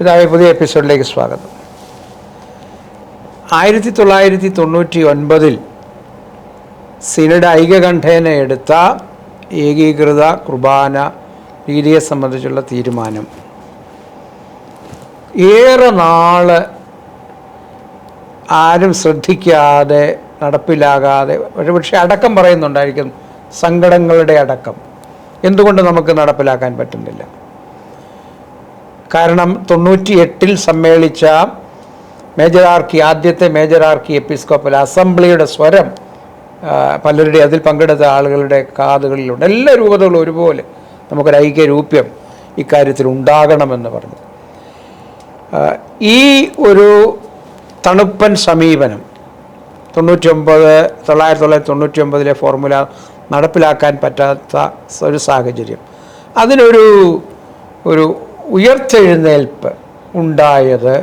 പിതാവെ പുതിയ എപ്പിസോഡിലേക്ക് സ്വാഗതം. ആയിരത്തി തൊള്ളായിരത്തി തൊണ്ണൂറ്റി ഒൻപതിൽ സിനഡ് ഐകകണ്ഠേന എടുത്ത ഏകീകൃത കുർബാന രീതിയെ സംബന്ധിച്ചുള്ള തീരുമാനം. ഏറെ നാൾ ആരും ശ്രദ്ധിക്കാതെ നടപ്പിലാകാതെ പക്ഷേ അടക്കം പറയുന്നുണ്ടായിരിക്കും സങ്കടങ്ങളുടെ അടക്കം. എന്തുകൊണ്ട് നമുക്ക് നടപ്പിലാക്കാൻ പറ്റുന്നില്ല? കാരണം തൊണ്ണൂറ്റി എട്ടിൽ സമ്മേളിച്ച മേജർ ആർക്കി ആദ്യത്തെ മേജർ ആർക്കി എപ്പിസ്കോപ്പൽ അസംബ്ലിയുടെ സ്വരം പലരുടെ അതിൽ പങ്കെടുത്ത ആളുകളുടെ കാതുകളിലുണ്ട്. എല്ലാ രൂപതകളും ഒരുപോലെ നമുക്കൊരു ഐക്യരൂപ്യം ഇക്കാര്യത്തിൽ ഉണ്ടാകണമെന്ന് പറഞ്ഞു. ഈ ഒരു തണുപ്പൻ സമീപനം തൊണ്ണൂറ്റി ഒമ്പത് തൊള്ളായിരത്തി തൊള്ളായിരത്തി തൊണ്ണൂറ്റി ഒമ്പതിലെ ഫോർമുല നടപ്പിലാക്കാൻ പറ്റാത്ത ഒരു സാഹചര്യം. അതിനൊരു ഒരു ഉയർത്തെഴുന്നേൽപ്പ് ഉണ്ടായത്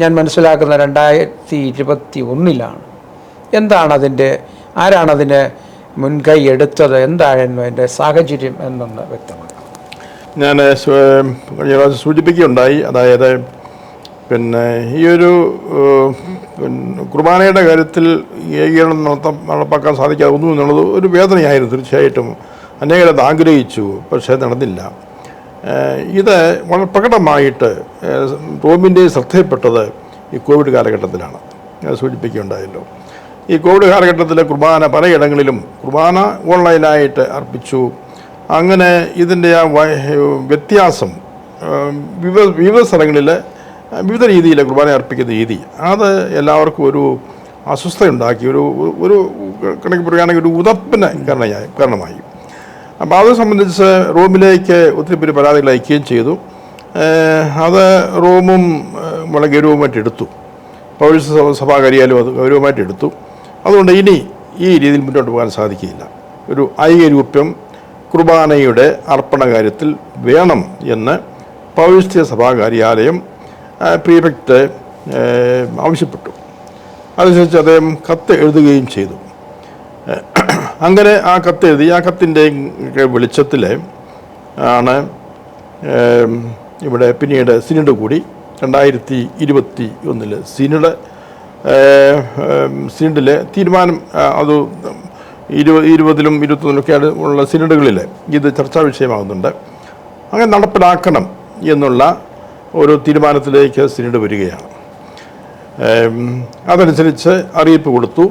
ഞാൻ മനസ്സിലാക്കുന്ന രണ്ടായിരത്തി ഇരുപത്തി ഒന്നിലാണ് എന്താണ് അതിന്റെ ആരാണ് അതിന് മുൻകൈ എടുത്തത്? എന്തായിരുന്നു അതിന്റെ സാഹചര്യം എന്നൊന്ന് വ്യക്തമാക്കാം. ഞാൻ കഴിഞ്ഞ പ്രാവശ്യം സൂചിപ്പിക്കുകയുണ്ടായി. അതായത് പിന്നെ ഈ ഒരു കുർബാനയുടെ കാര്യത്തിൽ ഏകീകരണം നടത്താൻ നടപ്പാക്കാൻ സാധിക്കാതെ ഒന്നും എന്നുള്ളത് ഒരു വേദനയായിരുന്നു തീർച്ചയായിട്ടും. അനേകരത് ആഗ്രഹിച്ചു പക്ഷേ നടന്നില്ല. ഇത് വളരെ പ്രകടമായിട്ട് റോമിന്റെ ശ്രദ്ധയിൽപ്പെട്ടത് ഈ കോവിഡ് കാലഘട്ടത്തിലാണ്. സൂചിപ്പിക്കുകയുണ്ടായല്ലോ. ഈ കോവിഡ് കാലഘട്ടത്തിൽ കുർബാന പലയിടങ്ങളിലും കുർബാന ഓൺലൈനായിട്ട് അർപ്പിച്ചു. അങ്ങനെ ഇതിന്റെ ആ വ്യത്യാസം വിവിധ വിവിധ സ്ഥലങ്ങളിൽ വിവിധ രീതിയിൽ കുർബാന അർപ്പിക്കുന്ന രീതി. അത് എല്ലാവർക്കും ഒരു അസ്വസ്ഥയുണ്ടാക്കി ഒരു ഒരു കണക്ക് പറയുകയാണെങ്കിൽ ഒരു ഉതപ്പിന് കാരണമായി കാരണമായി. അപ്പോൾ അത് സംബന്ധിച്ച് റോമിലേക്ക് ഒത്തിരി പേര് പരാതികൾ അയക്കുകയും ചെയ്തു. അത് റോമും വളരെ ഗൗരവമായിട്ട് എടുത്തു. പൗരസ സഭാ സഭാകാരിയാലും അത് ഗൗരവമായിട്ട് എടുത്തു. അതുകൊണ്ട് ഇനി ഈ രീതിയിൽ മുന്നോട്ട് പോകാൻ സാധിക്കില്ല ഒരു ഐകരൂപ്യം കുർബാനയുടെ അർപ്പണ കാര്യത്തിൽ വേണം എന്ന് പൗരസ്ത്യ സഭാ കാര്യാലയം പ്രീഫെക്റ്റ് ആവശ്യപ്പെട്ടു. അതനുസരിച്ച് അദ്ദേഹം കത്ത് എഴുതുകയും ചെയ്തു. അങ്ങനെ ആ കത്ത് എഴുതി ആ കത്തിന്റെ വെളിച്ചത്തിൽ ആണ് ഇവിടെ പിന്നീട് സിനിഡ് കൂടി. രണ്ടായിരത്തി ഇരുപത്തി ഒന്നിൽ സിനിഡ് സിനിഡിലെ തീരുമാനം അത് ഇരു ഇരുപതിലും ഇരുപത്തൊന്നിലൊക്കെ ഉള്ള സിനിഡുകളിൽ ഇത് ചർച്ചാ വിഷയമാകുന്നുണ്ട്. അങ്ങനെ നടപ്പിലാക്കണം എന്നുള്ള ഒരു തീരുമാനത്തിലേക്ക് സിനിഡ് വരികയാണ്. അതനുസരിച്ച് അറിയിപ്പ് കൊടുത്തു.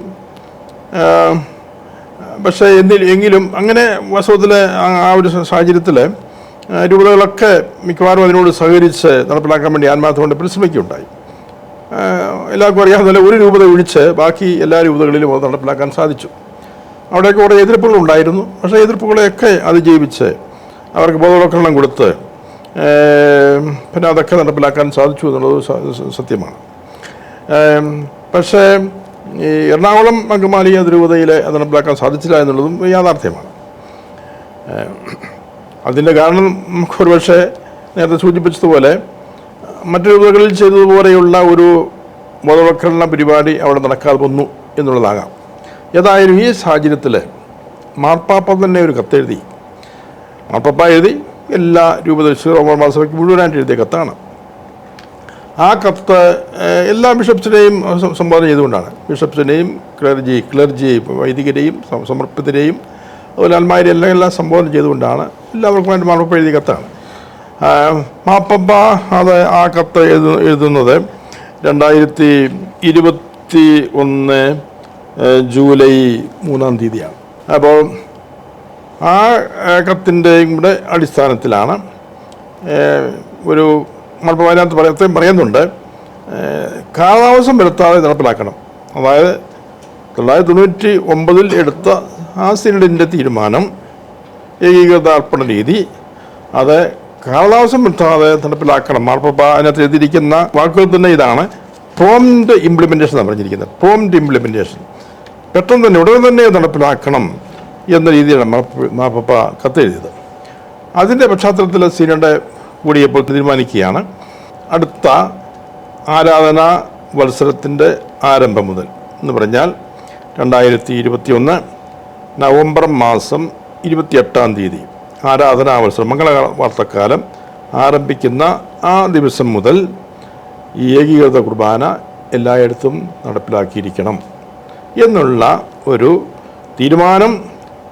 പക്ഷേ എന്നിൽ എങ്കിലും അങ്ങനെ വാസ്തവത്തിൽ ആ- ഒരു സാഹചര്യത്തിൽ രൂപതകളൊക്കെ മിക്കവാറും അതിനോട് സഹകരിച്ച് നടപ്പിലാക്കാൻ വേണ്ടി ആത്മാർത്ഥമുണ്ട് പരിശ്രമിക്കുകയുണ്ടായി. എല്ലാവർക്കും അറിയാവുന്ന ഒരു രൂപത ഒഴിച്ച് ബാക്കി എല്ലാ രൂപതകളിലും അത് നടപ്പിലാക്കാൻ സാധിച്ചു. അവിടെയൊക്കെ കുറേ എതിർപ്പുകളുണ്ടായിരുന്നു പക്ഷേ എതിർപ്പുകളെയൊക്കെ അതിജീവിച്ച് അവർക്ക് ബോധവൽക്കരണം കൊടുത്ത് പിന്നെ അതൊക്കെ നടപ്പിലാക്കാൻ സാധിച്ചു എന്നുള്ളത് സത്യമാണ്. പക്ഷേ ഈ എറണാകുളം അങ്കമാലി അതിരൂപതയിൽ അത് നടപ്പിലാക്കാൻ സാധിച്ചില്ല എന്നുള്ളതും യാഥാർത്ഥ്യമാണ്. അതിന്റെ കാരണം നമുക്ക് ഒരുപക്ഷെ നേരത്തെ സൂചിപ്പിച്ചതുപോലെ മറ്റു രൂപതകളിൽ ചെയ്തതുപോലെയുള്ള ഒരു ബോധവൽക്കരണ പരിപാടി അവിടെ നടക്കാതെ വന്നു എന്നുള്ളതാകാം. ഏതായാലും ഈ സാഹചര്യത്തിൽ മാർപ്പാപ്പ തന്നെ ഒരു കത്തെഴുതി. മാർപ്പാപ്പ എഴുതി എല്ലാ രൂപത റോമൻ മാസഭയ്ക്ക് മുഴുവനായിട്ട് എഴുതിയ കത്താണ്. ആ കത്ത് എല്ലാ ബിഷപ്സിനെയും സംബോധന ചെയ്തുകൊണ്ടാണ്. ബിഷപ്സിനെയും ക്ലർജി ക്ലർജി വൈദികരെയും സമർപ്പിതരെയും അതുപോലെ അൽമാരി എല്ലാം എല്ലാം സംബോധന ചെയ്തുകൊണ്ടാണ് എല്ലാവർക്കും വേണ്ടി മാർപ്പ എഴുതിയ കത്താണ്. മാപ്പപ്പ അത് ആ കത്ത് എഴുതു എഴുതുന്നത് രണ്ടായിരത്തി ഇരുപത്തി ഒന്ന് ജൂലൈ മൂന്നാം തീയതിയാണ്. അപ്പോൾ ആ കത്തിന്റെയും കൂടെ അടിസ്ഥാനത്തിലാണ് ഒരു മാർപ്പ അതിനകത്ത് പറയത്തേം പറയുന്നുണ്ട്. കാലതാമസം വരുത്താതെ നടപ്പിലാക്കണം. അതായത് തൊള്ളായിരത്തി തൊണ്ണൂറ്റി ഒമ്പതിൽ എടുത്ത ആ സിനഡിന്റെ തീരുമാനം ഏകീകൃത അർപ്പണ രീതി അത് കാലതാമസം വരുത്താതെ നടപ്പിലാക്കണം. മാർപ്പ അതിനകത്ത് എഴുതിയിരിക്കുന്ന വാക്കുകൾ തന്നെ ഇതാണ്. പ്രോംഡ് ഇംപ്ലിമെന്റേഷൻ എന്നാണ് പറഞ്ഞിരിക്കുന്നത്. പ്രോംഡ് ഇംപ്ലിമെന്റേഷൻ പെട്ടെന്ന് തന്നെ ഉടനെ തന്നെ നടപ്പിലാക്കണം എന്ന രീതിയിലാണ് മാർപ്പ കത്തെഴുതിയത്. അതിന്റെ പശ്ചാത്തലത്തിൽ സീനഡ് കൂടിയപ്പോൾ തീരുമാനിക്കുകയാണ്. അടുത്ത ആരാധനാ വത്സരത്തിന്റെ ആരംഭം മുതൽ എന്ന് പറഞ്ഞാൽ രണ്ടായിരത്തി ഇരുപത്തി ഒന്ന് നവംബർ മാസം ഇരുപത്തിയെട്ടാം തീയതി ആരാധനാ വത്സരം മംഗളവാർത്തക്കാലം ആരംഭിക്കുന്ന ആ ദിവസം മുതൽ ഈ ഏകീകൃത കുർബാന എല്ലായിടത്തും നടപ്പിലാക്കിയിരിക്കണം എന്നുള്ള ഒരു തീരുമാനം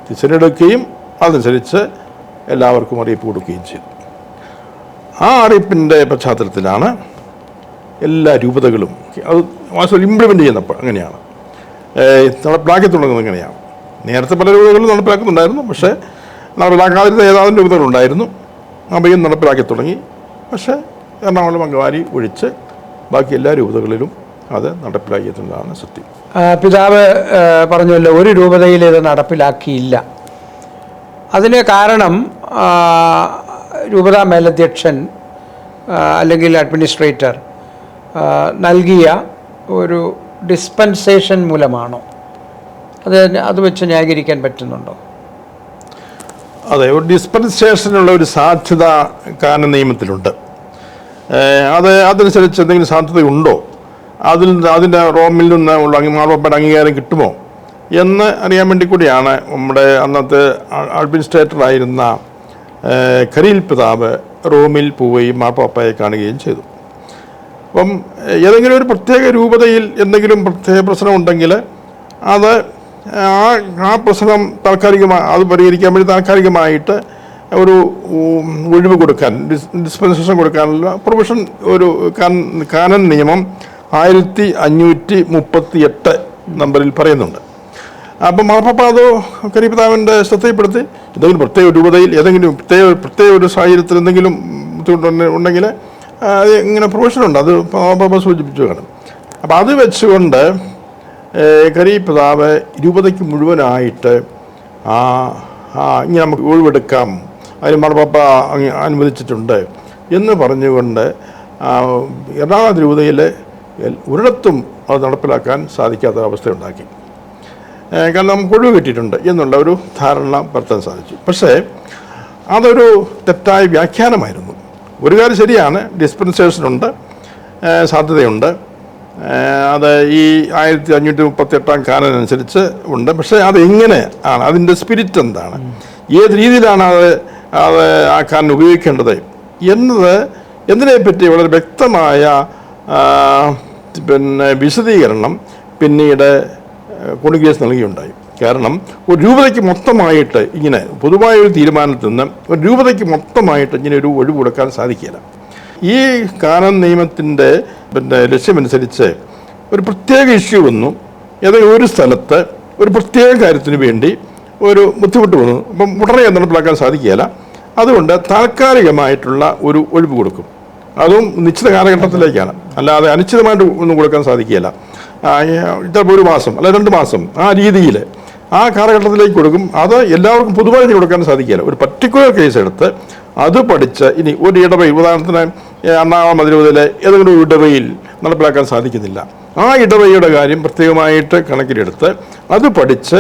തിരഞ്ഞെടുക്കുകയും അതനുസരിച്ച് എല്ലാവർക്കും അറിയിപ്പ് കൊടുക്കുകയും ചെയ്തു. ആ അറിയിപ്പിന്റെ പശ്ചാത്തലത്തിലാണ് എല്ലാ രൂപതകളും അത് വാസ്തവം ഇംപ്ലിമെന്റ് ചെയ്യുന്നപ്പോൾ അങ്ങനെയാണ്. നടപ്പിലാക്കി തുടങ്ങുന്നത് എങ്ങനെയാണ് നേരത്തെ പല രൂപതകളും നടപ്പിലാക്കുന്നുണ്ടായിരുന്നു. പക്ഷേ നടപ്പിലാക്കാതിരുന്ന ഏതാനും രൂപതകളുണ്ടായിരുന്നു. അവയും നടപ്പിലാക്കി തുടങ്ങി. പക്ഷേ എറണാകുളം അംഗവാരി ഒഴിച്ച് ബാക്കി എല്ലാ രൂപതകളിലും അത് നടപ്പിലാക്കിയിട്ടുള്ളതാണ് സത്യം. പിതാവ് പറഞ്ഞല്ലോ ഒരു രൂപതയിൽ ഇത് നടപ്പിലാക്കിയില്ല. അതിന് കാരണം രൂപതാ മേലധ്യക്ഷൻ അല്ലെങ്കിൽ അഡ്മിനിസ്ട്രേറ്റർ നൽകിയ ഒരു ഡിസ്പെൻസേഷൻ മൂലമാണോ? അത് അത് വെച്ച് ന്യായീകരിക്കാൻ പറ്റുന്നുണ്ടോ? അതെ ഒരു ഡിസ്പെൻസേഷനുള്ള ഒരു സാധ്യത കാന നിയമത്തിലുണ്ട്. അത് അതനുസരിച്ച് എന്തെങ്കിലും സാധ്യതയുണ്ടോ അതിൽ അതിന്റെ റോമിൽ നിന്ന് ഉള്ള അംഗീ- അംഗീകാരം കിട്ടുമോ? എന്ന് അറിയാൻ വേണ്ടി കൂടിയാണ് നമ്മുടെ അന്നത്തെ ഏഹ് ഖലീൽ പിതാവ് റോമിൽ പോവുകയും മാപ്പാപ്പയെ കാണുകയും ചെയ്തു. അപ്പം ഏതെങ്കിലും ഒരു പ്രത്യേക രൂപതയിൽ എന്തെങ്കിലും പ്രത്യേക പ്രശ്നം ഉണ്ടെങ്കിൽ അത് ആ ആ പ്രശ്നം താൽക്കാലികമായി അത് പരിഹരിക്കാൻ വേണ്ടി താൽക്കാലികമായിട്ട് ഒരു ഒഴിവ് കൊടുക്കാൻ ഡിസ് ഡിസ്പെൻസേഷൻ കൊടുക്കാനുള്ള പ്രൊവിഷൻ ഒരു കാനൻ നിയമം ആയിരത്തി അഞ്ഞൂറ്റി മുപ്പത്തി എട്ട് നമ്പറിൽ പറയുന്നുണ്ട്. അപ്പം മാർപ്പാപ്പ അത് കരിപിതാവിന്റെ ശ്രദ്ധയിൽപ്പെടുത്തി എന്തെങ്കിലും പ്രത്യേക രൂപതയിൽ ഏതെങ്കിലും പ്രത്യേക പ്രത്യേക ഒരു സാഹചര്യത്തിൽ എന്തെങ്കിലും ബുദ്ധിമുട്ട് ഉണ്ടെങ്കിൽ അത് ഇങ്ങനെ പ്രൊവിഷനുണ്ട് അത് മാർപ്പാപ്പ സൂചിപ്പിച്ചു അപ്പം അത് വെച്ചുകൊണ്ട് കരിപിതാവ് രൂപതയ്ക്ക് മുഴുവനായിട്ട് ആ ആ ഇങ്ങനെ നമുക്ക് ഒഴിവെടുക്കാം. അതിന് മാർപ്പാപ്പ അനുവദിച്ചിട്ടുണ്ട്. എന്ന് പറഞ്ഞുകൊണ്ട് എറണാകുളം രൂപതയിൽ ഒരിടത്തും അത് നടപ്പിലാക്കാൻ സാധിക്കാത്ത അവസ്ഥയുണ്ടാക്കി. കാരണം നമുക്ക് ഒഴിവ് കിട്ടിയിട്ടുണ്ട് എന്നുള്ള ഒരു ധാരണ പരത്താൻ സാധിച്ചു. പക്ഷേ അതൊരു തെറ്റായ വ്യാഖ്യാനമായിരുന്നു. ഒരു കാര്യം ശരിയാണ് ഡിസ്പെൻസേഷനുണ്ട് ഏഹ് സാധ്യതയുണ്ട്. അത് ഈ ആയിരത്തി അഞ്ഞൂറ്റി മുപ്പത്തി എട്ടാം കാലം അനുസരിച്ച് ഉണ്ട്. പക്ഷേ അത് എങ്ങനെ ആണ്? അതിന്റെ സ്പിരിറ്റ് എന്താണ്? ഏത് രീതിയിലാണ് അത് അത് ആ കാലം ഉപയോഗിക്കേണ്ടത് എന്നത് എന്നതിനെപ്പറ്റി വളരെ വ്യക്തമായ പിന്നെ വിശദീകരണം പിന്നീട് കോൺഗ്രസ് നൽകിയുണ്ടായി. കാരണം ഒരു രൂപതയ്ക്ക് മൊത്തമായിട്ട് ഇങ്ങനെ പൊതുവായ ഒരു തീരുമാനത്തിൽ നിന്ന് ഒരു രൂപതയ്ക്ക് മൊത്തമായിട്ട് ഇങ്ങനെ ഒരു ഒഴിവ് കൊടുക്കാൻ സാധിക്കില്ല. ഈ കാനൻ നിയമത്തിന്റെ പിന്നെ ലക്ഷ്യമനുസരിച്ച് ഒരു പ്രത്യേക ഇഷ്യൂ വന്നു. ഏതെങ്കിലും ഒരു സ്ഥലത്ത് ഒരു പ്രത്യേക കാര്യത്തിന് വേണ്ടി ഒരു ബുദ്ധിമുട്ട് വന്നു. അപ്പം ഉടനെ നടപ്പിലാക്കാൻ സാധിക്കുകയില്ല. അതുകൊണ്ട് താൽക്കാലികമായിട്ടുള്ള ഒരു ഒഴിവ് കൊടുക്കും. അതും നിശ്ചിത കാലഘട്ടത്തിലേക്കാണ്. അല്ലാതെ അനിശ്ചിതമായിട്ട് ഒന്നും കൊടുക്കാൻ സാധിക്കുകയില്ല. ചിലപ്പോൾ ഒരു മാസം അല്ല രണ്ട് മാസം ആ രീതിയിൽ ആ കാലഘട്ടത്തിലേക്ക് കൊടുക്കും. അത് എല്ലാവർക്കും പൊതുവായി കൊടുക്കാൻ സാധിക്കില്ല ഒരു പർട്ടിക്കുലർ കേസ് എടുത്ത് അത് പഠിച്ച് ഇനി ഒരു ഇടവയിൽ ഉദാഹരണത്തിന് എറണാകുളം അതിരൂപതയിലെ ഏതെങ്കിലും ഒരു ഇടവയിൽ നടപ്പിലാക്കാൻ സാധിക്കുന്നില്ല. ആ ഇടവയുടെ കാര്യം പ്രത്യേകമായിട്ട് കണക്കിലെടുത്ത് അത് പഠിച്ച്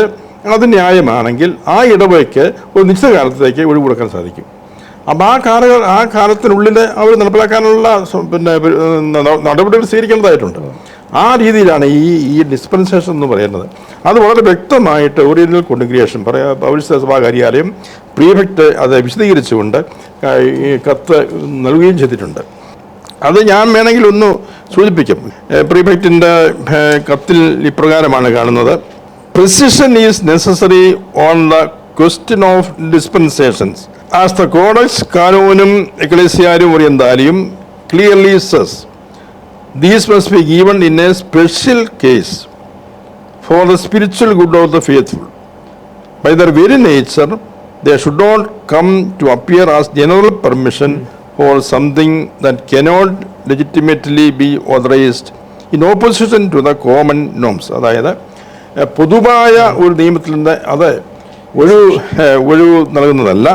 അത് ന്യായമാണെങ്കിൽ ആ ഇടവയ്ക്ക് ഒരു നിശ്ചിത കാലത്തേക്ക് ഒഴിവ് കൊടുക്കാൻ സാധിക്കും. അപ്പം ആ കാല ആ കാലത്തിനുള്ളിൽ അവർ നടപ്പിലാക്കാനുള്ള പിന്നെ നടപടികൾ സ്വീകരിക്കേണ്ടതായിട്ടുണ്ട്. ആ രീതിയിലാണ് ഈ ഈ ഡിസ്പെൻസേഷൻ എന്ന് പറയുന്നത്. അത് വളരെ വ്യക്തമായിട്ട് ഓറിയന്റൽ കോൺഗ്രിയേഷൻ പറയാ പൗരസ്ത്യ സഭാ കാര്യാലയം പ്രീഫെക്റ്റ് അത് വിശദീകരിച്ചുകൊണ്ട് ഈ കത്ത് നൽകുകയും ചെയ്തിട്ടുണ്ട്. അത് ഞാൻ വേണമെങ്കിൽ ഒന്ന് സൂചിപ്പിക്കും. പ്രീഫെക്റ്റിന്റെ കത്തിൽ ഇപ്രകാരമാണ് കാണുന്നത്. Precision is necessary on the question of dispensations as the codex കാനോനും എക്ലേസിയാരും ഒറിയന്താലിയും clearly says, these must be given in a special case for the spiritual good of the faithful. By their very nature, they should not come to appear as general permission for something that cannot legitimately be authorized in opposition to the common norms. അതായത് പൊതുവായ ഒരു നിയമത്തിൽ നിന്ന് അത് എഹ്, ഒഴിവ് നൽകുന്നതല്ല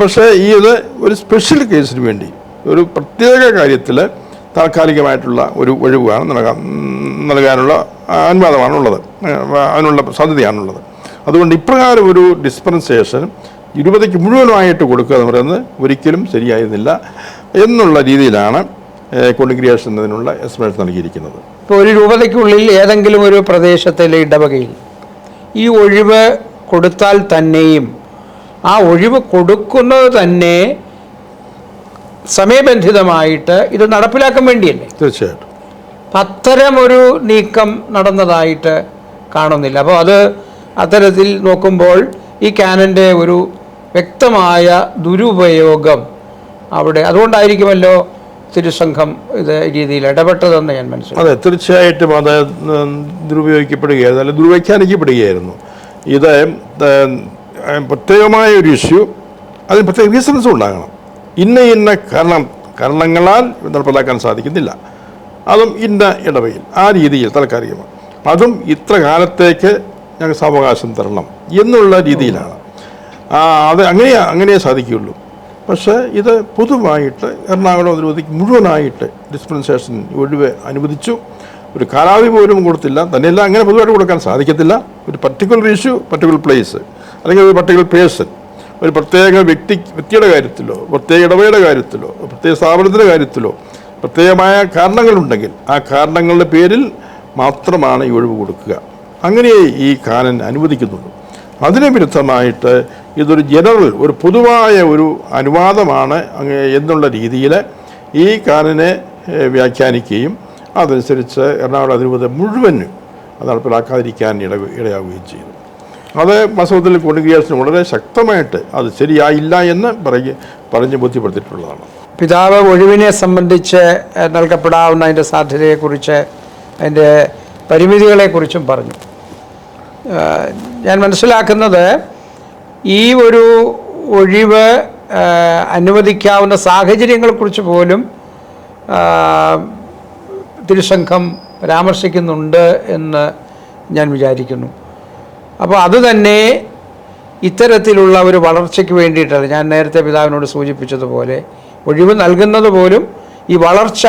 പക്ഷേ ഈ ഇത് ഒരു സ്പെഷ്യൽ കേസിന് വേണ്ടി ഒരു പ്രത്യേക കാര്യത്തിൽ താൽക്കാലികമായിട്ടുള്ള ഒരു ഒഴിവാണ് നൽകാൻ നൽകാനുള്ള അനുവാദമാണുള്ളത്. അതിനുള്ള സാധ്യതയാണുള്ളത്. അതുകൊണ്ട് ഇപ്രകാരം ഒരു ഡിസ്പെൻസേഷൻ ഇരുപതയ്ക്ക് മുഴുവനുമായിട്ട് കൊടുക്കുക എന്ന് പറയുന്നത് ഒരിക്കലും ശരിയായിരുന്നില്ല എന്നുള്ള രീതിയിലാണ് കോൺഗ്രിയേഷൻ എന്നതിനുള്ള എസ്റ്റിമേറ്റ് നൽകിയിരിക്കുന്നത്. ഇപ്പോൾ ഒരു രൂപതയ്ക്കുള്ളിൽ ഏതെങ്കിലും ഒരു പ്രദേശത്തിലെ ഇടവകയിൽ ഈ ഒഴിവ് കൊടുത്താൽ തന്നെയും ആ ഒഴിവ് കൊടുക്കുന്നത് തന്നെ സമയബന്ധിതമായിട്ട് ഇത് നടപ്പിലാക്കാൻ വേണ്ടിയല്ലേ? തീർച്ചയായിട്ടും. അത്തരം ഒരു നീക്കം നടന്നതായിട്ട് കാണുന്നില്ല. അപ്പോൾ അത് അത്തരത്തിൽ നോക്കുമ്പോൾ ഈ ക്യാനന്റെ ഒരു വ്യക്തമായ ദുരുപയോഗം അവിടെ അതുകൊണ്ടായിരിക്കുമല്ലോ തിരുസംഘം ഇത് രീതിയിൽ ഇടപെട്ടതെന്ന് ഞാൻ മനസ്സിലാക്കി അതെ തീർച്ചയായിട്ടും അത് ദുരുപയോഗിക്കപ്പെടുകയായിരുന്നു അല്ലെങ്കിൽ ദുർവ്യാഖ്യാനിക്കപ്പെടുകയായിരുന്നു. ഇത് പ്രത്യേകമായ ഒരു ഇഷ്യൂ അതിന് പ്രത്യേക റീസൺസും ഉണ്ടാകണം. ഇന്ന ഇന്ന കാരണം കാരണങ്ങളാൽ നടപ്പിലാക്കാൻ സാധിക്കുന്നില്ല. അതും ഇന്ന ഇടവയിൽ ആ രീതിയിൽ താൽക്കാലികമാണ് അതും ഇത്ര കാലത്തേക്ക് ഞങ്ങൾക്ക് സാവകാശം തരണം എന്നുള്ള രീതിയിലാണ്. അത് അങ്ങനെ അങ്ങനെ സാധിക്കുകയുള്ളൂ. പക്ഷേ ഇത് പൊതുവായിട്ട് എറണാകുളം അനുവദിക്ക് മുഴുവനായിട്ട് ഡിസ്പെൻസേഷൻ ഒഴിവ് അനുവദിച്ചു. ഒരു കാലാവധി പോലും കൊടുത്തില്ല. തന്നെയല്ല അങ്ങനെ പൊതുവായിട്ട് കൊടുക്കാൻ സാധിക്കത്തില്ല. ഒരു പർട്ടിക്കുലർ ഇഷ്യൂ പർട്ടിക്കുലർ പ്ലേസ് അല്ലെങ്കിൽ ഒരു പർട്ടിക്കുലർ പേഴ്സൺ ഒരു പ്രത്യേക വ്യക്തി വ്യക്തിയുടെ കാര്യത്തിലോ പ്രത്യേക ഇടവയുടെ കാര്യത്തിലോ പ്രത്യേക സ്ഥാപനത്തിന്റെ കാര്യത്തിലോ പ്രത്യേകമായ കാരണങ്ങളുണ്ടെങ്കിൽ ആ കാരണങ്ങളുടെ പേരിൽ മാത്രമാണ് ഈ ഒഴിവ് കൊടുക്കുക. അങ്ങനെ ഈ കാനൻ അനുവദിക്കുന്നുള്ളൂ അതിന് വിരുദ്ധമായിട്ട് ഇതൊരു ജനറൽ ഒരു പൊതുവായ ഒരു അനുവാദമാണ് എന്നുള്ള രീതിയിൽ ഈ കാനനെ വ്യാഖ്യാനിക്കുകയും അതനുസരിച്ച് എറണാകുളം അതിരൂപത മുഴുവനും അത് നടപ്പിലാക്കാതിരിക്കാൻ ഇട ഇടയാവുകയും ചെയ്തു അത് മസൂദിൽ കോൺഗ്രിയേഷന് വളരെ ശക്തമായിട്ട് അത് ശരിയായില്ല എന്ന് പറയ പറഞ്ഞ് ബോധ്യപ്പെടുത്തിയിട്ടുള്ളതാണ്. പിതാവ് ഒഴിവിനെ സംബന്ധിച്ച് നൽകപ്പെടാവുന്ന അതിന്റെ സാധ്യതയെക്കുറിച്ച് അതിന്റെ പരിമിതികളെക്കുറിച്ചും പറഞ്ഞു. ഞാൻ മനസ്സിലാക്കുന്നത് ഈ ഒരു ഒഴിവ് അനുവദിക്കാവുന്ന സാഹചര്യങ്ങളെക്കുറിച്ച് പോലും തിരുസംഘം പരാമർശിക്കുന്നുണ്ട് എന്ന് ഞാൻ വിചാരിക്കുന്നു. അപ്പോൾ അത് തന്നെ ഇത്തരത്തിലുള്ള ഒരു വളർച്ചയ്ക്ക് വേണ്ടിയിട്ടാണ്. ഞാൻ നേരത്തെ പിതാവിനോട് സൂചിപ്പിച്ചതുപോലെ ഒഴിവ് നൽകുന്നത് പോലും ഈ വളർച്ച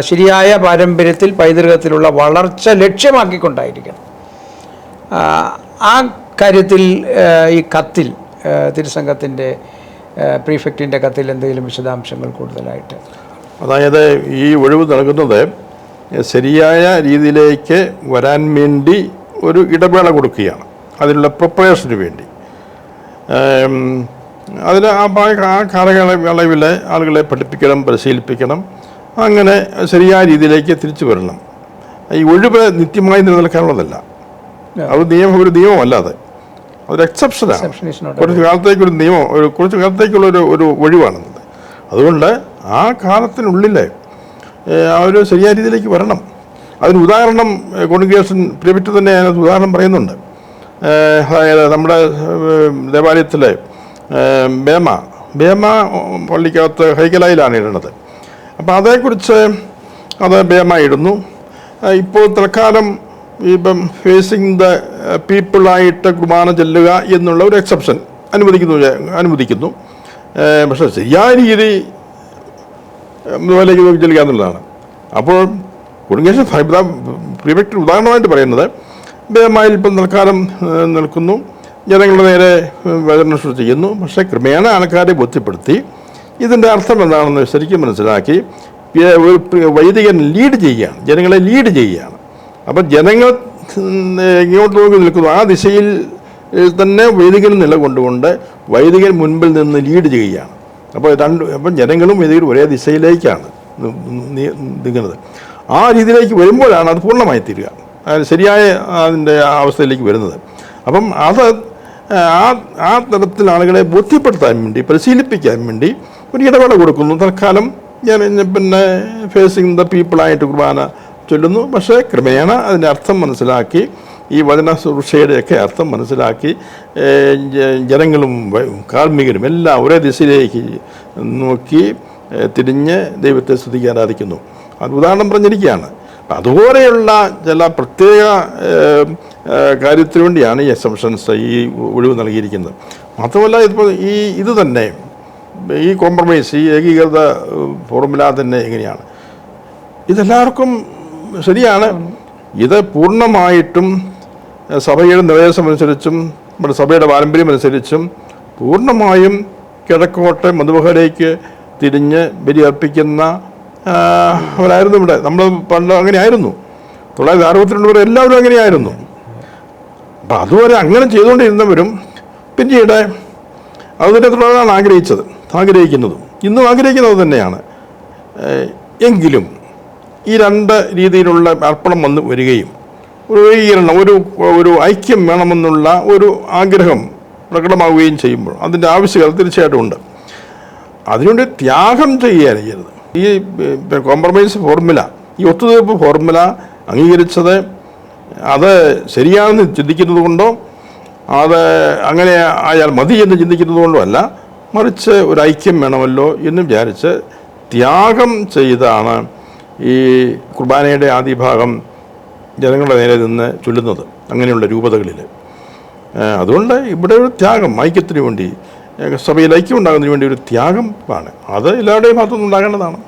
ശരിയായ പാരമ്പര്യത്തിൽ പൈതൃകത്തിലുള്ള വളർച്ച ലക്ഷ്യമാക്കിക്കൊണ്ടായിരിക്കണം. ആ, കാര്യത്തിൽ ഈ കത്തിൽ തിരുസംഘത്തിന്റെ പ്രീഫെക്റ്റിന്റെ കത്തിൽ എന്തെങ്കിലും വിശദാംശങ്ങൾ കൂടുതലായിട്ട്? അതായത് ഈ ഒഴിവ് നൽകുന്നത് ശരിയായ രീതിയിലേക്ക് വരാൻ വേണ്ടി ഒരു ഇടവേള കൊടുക്കുകയാണ്. അതിനുള്ള പ്രിപ്പറേഷന് വേണ്ടി. അതിൽ ആ ആ കാലയളവിൽ ആളുകളെ പഠിപ്പിക്കണം പരിശീലിപ്പിക്കണം. അങ്ങനെ ശരിയായ രീതിയിലേക്ക് തിരിച്ചു വരണം. ഈ ഒഴിവ് നിത്യമായി നിലനിൽക്കാനുള്ളതല്ല. അത് നിയമം ഒരു നിയമമല്ല അത് അതൊരു എക്സെപ്ഷനാണ് ഒരു കുറച്ച് കാലത്തേക്കൊരു നിയമം ഒരു കുറച്ച് കാലത്തേക്കുള്ള ഒരു ഒരു ഒഴിവാണെന്നത്. അതുകൊണ്ട് ആ കാലത്തിനുള്ളിൽ ഒരു ശരിയായ രീതിയിലേക്ക് വരണം. അതിന് ഉദാഹരണം കോൺഗ്രിഗേഷൻ പ്രിയപ്പെട്ട് തന്നെ അതിനകത്ത് ഉദാഹരണം പറയുന്നുണ്ട്. അതായത് നമ്മുടെ ദേവാലയത്തിലെ ബേമ ബേമ പള്ളിക്കകത്ത് ഹൈക്കലായിലാണ് ഇടുന്നത് അപ്പോൾ അതേക്കുറിച്ച് അത് ബേമ ഇടുന്നു. ഇപ്പോൾ തൽക്കാലം ഇപ്പം ഫേസിങ് ദ പീപ്പിളായിട്ട് കുർബാന ചെല്ലുക എന്നുള്ള ഒരു എക്സെപ്ഷൻ അനുവദിക്കുന്നു അനുവദിക്കുന്നു. പക്ഷേ ശരിയായ രീതി ചെല്ലുക എന്നുള്ളതാണ്. അപ്പോൾ കുടുംബേഷൻ പ്രിഫക്റ്റ് ഉദാഹരണമായിട്ട് പറയുന്നത് ബേമായിൽ ഇപ്പം തൽക്കാലം നിൽക്കുന്നു. ജനങ്ങളുടെ നേരെ വേദന ചെയ്യുന്നു പക്ഷേ ക്രമേണ ആൾക്കാരെ ബോധ്യപ്പെടുത്തി. ഇതിന്റെ അർത്ഥം എന്താണെന്ന് ശരിക്കും മനസ്സിലാക്കി. ഒരു വൈദികൻ ലീഡ് ചെയ്യുകയാണ്. ജനങ്ങളെ ലീഡ് ചെയ്യുകയാണ്. അപ്പം ജനങ്ങൾ ഇങ്ങോട്ട് നോക്കി നിൽക്കുന്നു. ആ ദിശയിൽ തന്നെ വൈദികൻ നിലകൊണ്ടുകൊണ്ട് വൈദികൻ മുൻപിൽ നിന്ന് ലീഡ് ചെയ്യുകയാണ്. അപ്പോൾ രണ്ട് അപ്പം ജനങ്ങളും വൈദികരും ഒരേ ദിശയിലേക്കാണ് നീങ്ങുന്നത്. ആ രീതിയിലേക്ക് വരുമ്പോഴാണ് അത് പൂർണമായി തീരുക. ശരിയായ അതിന്റെ അവസ്ഥയിലേക്ക് വരുന്നത്. അപ്പം അത് ആ ആ തരത്തിൽ ആളുകളെ ബോധ്യപ്പെടുത്താൻ വേണ്ടി പരിശീലിപ്പിക്കാൻ വേണ്ടി ഒരു ഇടവേള കൊടുക്കുന്നു. തൽക്കാലം ഞാൻ പിന്നെ ഫേസിങ് ദ പീപ്പിളായിട്ട് കുർബാന ചൊല്ലുന്നു. പക്ഷേ ക്രമേണ അതിന്റെ അർത്ഥം മനസ്സിലാക്കി ഈ വചന സുരക്ഷയുടെയൊക്കെ അർത്ഥം മനസ്സിലാക്കി ജനങ്ങളും കാർമ്മികരും എല്ലാം ഒരേ ദിശയിലേക്ക് നോക്കി തിരിഞ്ഞ് ദൈവത്തെ സ്തുതിക്കാൻ ആരാധിക്കുന്നു. അത് ഉദാഹരണം പറഞ്ഞിരിക്കുകയാണ്. അതുപോലെയുള്ള ചില പ്രത്യേക കാര്യത്തിനു വേണ്ടിയാണ് ഈ എക്സംഷൻസ് ഈ ഒഴിവ് നൽകിയിരിക്കുന്നത്. മാത്രമല്ല ഇപ്പോൾ ഈ ഇത് തന്നെ ഈ കോംപ്രമൈസ് ഈ ഏകീകൃത ഫോർമുല തന്നെ എങ്ങനെയാണ്? ഇതെല്ലാവർക്കും ശരിയാണ്. ഇത് പൂർണമായിട്ടും സഭയുടെ നിർദ്ദേശമനുസരിച്ചും നമ്മുടെ സഭയുടെ പാരമ്പര്യം അനുസരിച്ചും പൂർണമായും കിഴക്കോട്ട് മധുബഹയിലേക്ക് തിരിഞ്ഞ് ബലിയർപ്പിക്കുന്ന അവരായിരുന്നു ഇവിടെ. നമ്മൾ പണ്ട് അങ്ങനെയായിരുന്നു. തൊള്ളായിരത്തി അറുപത്തിരണ്ട് വരെ എല്ലാവരും അങ്ങനെയായിരുന്നു. അപ്പം അതുവരെ അങ്ങനെ ചെയ്തുകൊണ്ടിരുന്നവരും പിന്നീട് അതിനെ തുടരാനാണ് ആഗ്രഹിച്ചത് ആഗ്രഹിക്കുന്നതും. ഇന്നും ആഗ്രഹിക്കുന്നത് തന്നെയാണ്. എങ്കിലും ഈ രണ്ട് രീതിയിലുള്ള അർപ്പണം വന്ന് വരികയും ഒരു ഏകീകരണം ഒരു ഒരു ഐക്യം വേണമെന്നുള്ള ഒരു ആഗ്രഹം പ്രകടമാവുകയും ചെയ്യുമ്പോൾ അതിന്റെ ആവശ്യകത തീർച്ചയായിട്ടും ഉണ്ട്. അതിനുവേണ്ടി ത്യാഗം ചെയ്യരുത്. ഈ കോംപ്രമൈസ് ഫോർമുല ഈ ഒത്തുതീർപ്പ് ഫോർമുല അംഗീകരിച്ചത് അത് ശരിയാണെന്ന് ചിന്തിക്കുന്നത് കൊണ്ടോ അത് അങ്ങനെ ആയാൽ മതി എന്ന് ചിന്തിക്കുന്നത് കൊണ്ടോ അല്ല മറിച്ച് ഒരു ഐക്യം വേണമല്ലോ എന്ന് വിചാരിച്ച് ത്യാഗം ചെയ്താണ് ഈ കുർബാനയുടെ ആദ്യ ഭാഗം ജനങ്ങളുടെ നേരെ നിന്ന് ചൊല്ലുന്നത് അങ്ങനെയുള്ള രൂപതകളിൽ അതുകൊണ്ട് ഇവിടെ ഒരു ത്യാഗം ഐക്യത്തിന് വേണ്ടി സഭയിൽ ഐക്യം ഉണ്ടാകുന്നതിന് വേണ്ടി ഒരു ത്യാഗം ആണ്. അത് എല്ലാവരുടെയും ഭാഗത്തുനിന്ന് ഉണ്ടാകേണ്ടതാണ്.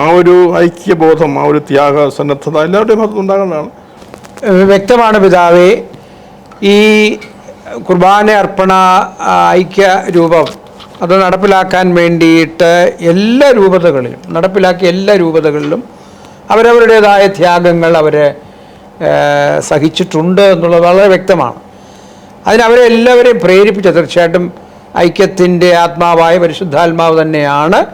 ആ ഒരു ഐക്യബോധം ആ ഒരു ത്യാഗ സന്നദ്ധത എല്ലാവരുടെയും ഭാഗത്തുനിന്ന് ഉണ്ടാകേണ്ടതാണ്. വ്യക്തമാണ് പിതാവേ ഈ കുർബാന അർപ്പണ ഐക്യ രൂപം അത് നടപ്പിലാക്കാൻ വേണ്ടിയിട്ട് എല്ലാ രൂപതകളിലും നടപ്പിലാക്കിയ എല്ലാ രൂപതകളിലും അവരവരുടേതായ ത്യാഗങ്ങൾ അവർ സഹിച്ചിട്ടുണ്ട് എന്നുള്ളത് വളരെ വ്യക്തമാണ്. അതിനവരെ എല്ലാവരെയും പ്രേരിപ്പിച്ച തീർച്ചയായിട്ടും ഐക്യത്തിന്റെ ആത്മാവായ പരിശുദ്ധാത്മാവ് തന്നെയാണ്.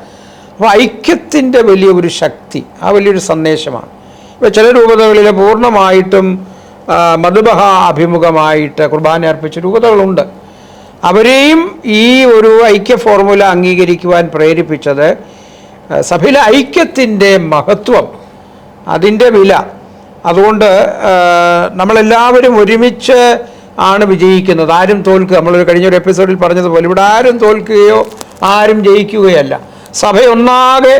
അപ്പോൾ ഐക്യത്തിന്റെ വലിയൊരു ശക്തി ആ വലിയൊരു സന്ദേശമാണ്. ഇപ്പോൾ ചില രൂപതകളിൽ പൂർണമായിട്ടും മധുബഹ അഭിമുഖമായിട്ട് കുർബാന അർപ്പിച്ച രൂപതകളുണ്ട്. അവരെയും ഈ ഒരു ഐക്യ ഫോർമുല അംഗീകരിക്കുവാൻ പ്രേരിപ്പിച്ചത് സഭയിലെ ഐക്യത്തിന്റെ മഹത്വം അതിന്റെ വില. അതുകൊണ്ട് നമ്മളെല്ലാവരും ഒരുമിച്ച് ആണ് വിജയിക്കുന്നത്. ആരും തോൽക്കുക. നമ്മളൊരു കഴിഞ്ഞൊരു എപ്പിസോഡിൽ പറഞ്ഞതുപോലെ ഇവിടെ ആരും തോൽക്കുകയോ ആരും ജയിക്കുകയല്ല. സഭ ഒന്നാകെ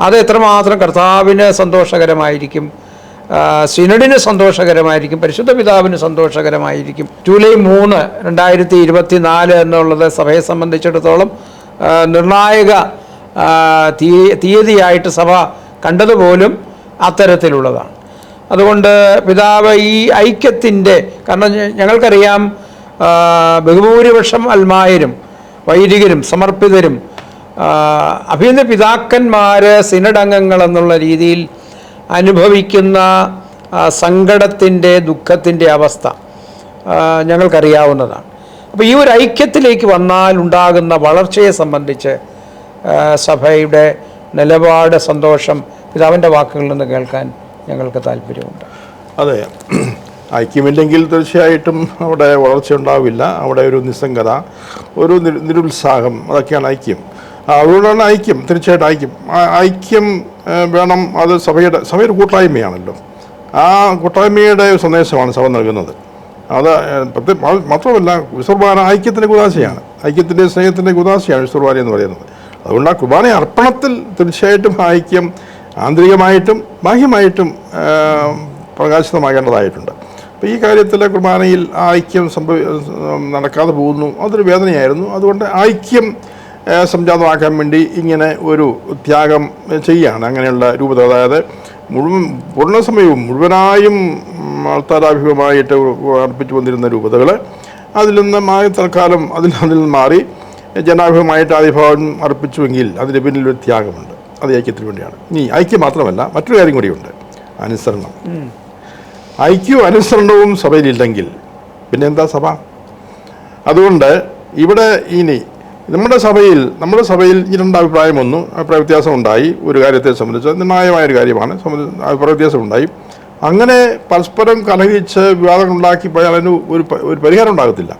അത് എത്രമാത്രം കർത്താവിന് സന്തോഷകരമായിരിക്കും സിനഡിന് സന്തോഷകരമായിരിക്കും പരിശുദ്ധ പിതാവിന് സന്തോഷകരമായിരിക്കും. ജൂലൈ മൂന്ന് രണ്ടായിരത്തി ഇരുപത്തി നാല് എന്നുള്ളത് സഭയെ സംബന്ധിച്ചിടത്തോളം നിർണായക തീയതിയായിട്ട് സഭ കണ്ടതുപോലും അത്തരത്തിലുള്ളതാണ്. അതുകൊണ്ട് പിതാവ് ഈ ഐക്യത്തിന്റെ കാരണം ഞങ്ങൾക്കറിയാം ബഹുഭൂരിപക്ഷം അൽമായരും വൈദികരും സമർപ്പിതരും അഭിനന്ദ പിതാക്കന്മാർ സിനഡംഗങ്ങൾ എന്നുള്ള രീതിയിൽ അനുഭവിക്കുന്ന സങ്കടത്തിന്റെ ദുഃഖത്തിന്റെ അവസ്ഥ ഞങ്ങൾക്കറിയാവുന്നതാണ്. അപ്പോൾ ഈ ഒരു ഐക്യത്തിലേക്ക് വന്നാൽ ഉണ്ടാകുന്ന വളർച്ചയെ സംബന്ധിച്ച് സഭയുടെ നിലപാട് സന്തോഷം പിതാവിന്റെ വാക്കുകളിൽ നിന്ന് കേൾക്കാൻ ഞങ്ങൾക്ക് താല്പര്യമുണ്ട്. അതെ. ഐക്യമില്ലെങ്കിൽ തീർച്ചയായിട്ടും അവിടെ വളർച്ച ഉണ്ടാവില്ല. അവിടെ ഒരു നിസ്സംഗത ഒരു നിരു- നിരുത്സാഹം അതൊക്കെയാണ് ഐക്യം. അതുകൊണ്ടാണ് ഐക്യം തീർച്ചയായിട്ടും ഐക്യം. ഐക്യം വേണം. അത് സഭയുടെ സഭയുടെ കൂട്ടായ്മയാണല്ലോ. ആ കൂട്ടായ്മയുടെ സന്ദേശമാണ് സഭ നൽകുന്നത്. അത് മാത്രമല്ല വിസുർബാന ഐക്യത്തിന്റെ കുതാശയാണ് ഐക്യത്തിന്റെ സ്നേഹത്തിന്റെ കുതാശയാണ് വിസുർബാന എന്ന് പറയുന്നത്. അതുകൊണ്ട് ആ കുർബാന അർപ്പണത്തിൽ തീർച്ചയായിട്ടും ഐക്യം ആന്തരികമായിട്ടും ബാഹ്യമായിട്ടും പ്രകാശിതമാകേണ്ടതായിട്ടുണ്ട്. അപ്പോൾ ഈ കാര്യത്തിൽ കുർബാനയിൽ ഐക്യം സംഭവി നടക്കാതെ പോകുന്നു. അതൊരു വേദനയായിരുന്നു. അതുകൊണ്ട് ഐക്യം സംജാതമാക്കാൻ വേണ്ടി ഇങ്ങനെ ഒരു ത്യാഗം ചെയ്യുകയാണ് അങ്ങനെയുള്ള രൂപത. അതായത് മുഴുവൻ പൂർണസമയവും മുഴുവനായും ആൾത്താരാഭിമുഖമായിട്ട് അർപ്പിച്ചു വന്നിരുന്ന രൂപതകൾ അതിൽ നിന്ന് മാറി തൽക്കാലം അതിൽ അതിൽ നിന്ന് മാറി ജനാഭിമുഖമായിട്ട് ആദിഭാവം അർപ്പിച്ചുവെങ്കിൽ അതിന് പിന്നിൽ ഒരു ത്യാഗമുണ്ട്. അത് ഐക്യത്തിന് വേണ്ടിയാണ്. ഇനി ഐക്യം മാത്രമല്ല മറ്റൊരു കാര്യം കൂടിയുണ്ട്. അനുസരണം. ഐക്യവും അനുസരണവും സഭയിലില്ലെങ്കിൽ പിന്നെ എന്താ സഭ? അതുകൊണ്ട് ഇവിടെ ഇനി നമ്മുടെ സഭയിൽ നമ്മുടെ സഭയിൽ ഈ രണ്ട് അഭിപ്രായം അഭിപ്രായ വ്യത്യാസം ഉണ്ടായി. ഒരു കാര്യത്തെ സംബന്ധിച്ച് നിർണായമായൊരു കാര്യമാണ് അഭിപ്രായ വ്യത്യാസം ഉണ്ടായി. അങ്ങനെ പരസ്പരം കലഹിച്ച് വിവാദങ്ങൾ ഉണ്ടാക്കി പോയാൽ അതിന് ഒരു ഒരു പരിഹാരം ഉണ്ടാകത്തില്ല.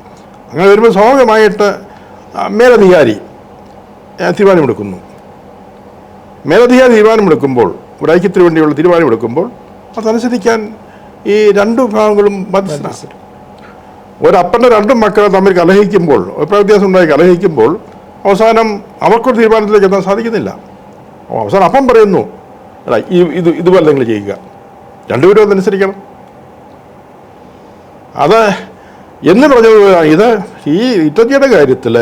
അങ്ങനെ വരുമ്പോൾ സ്വാഭാവികമായിട്ട് മേലധികാരി തീരുമാനമെടുക്കുന്നു. മേലധികാരി തീരുമാനമെടുക്കുമ്പോൾ ഒരു ഐക്യത്തിന് വേണ്ടിയുള്ള തീരുമാനമെടുക്കുമ്പോൾ അതനുസരിക്കാൻ ഈ രണ്ട് വിഭാഗങ്ങളും ബാധ്യസ്ഥരാണ്. ഒരപ്പന്റെ രണ്ടും മക്കളെ തമ്മിൽ കലഹിക്കുമ്പോൾ അഭിപ്രായ വ്യത്യാസം ഉണ്ടായി കലഹിക്കുമ്പോൾ അവസാനം അവർക്കൊരു തീരുമാനത്തിലേക്ക് എത്താൻ സാധിക്കുന്നില്ല. അവസാനം അപ്പം പറയുന്നു അല്ല ഈ ഇത് ഇതുപോലെ നിങ്ങൾ ചെയ്യുക. രണ്ടുപേരും അതനുസരിക്കണം അത് എന്ന് പറഞ്ഞത് ഇത് ഈ ഇറ്റജിയുടെ കാര്യത്തിൽ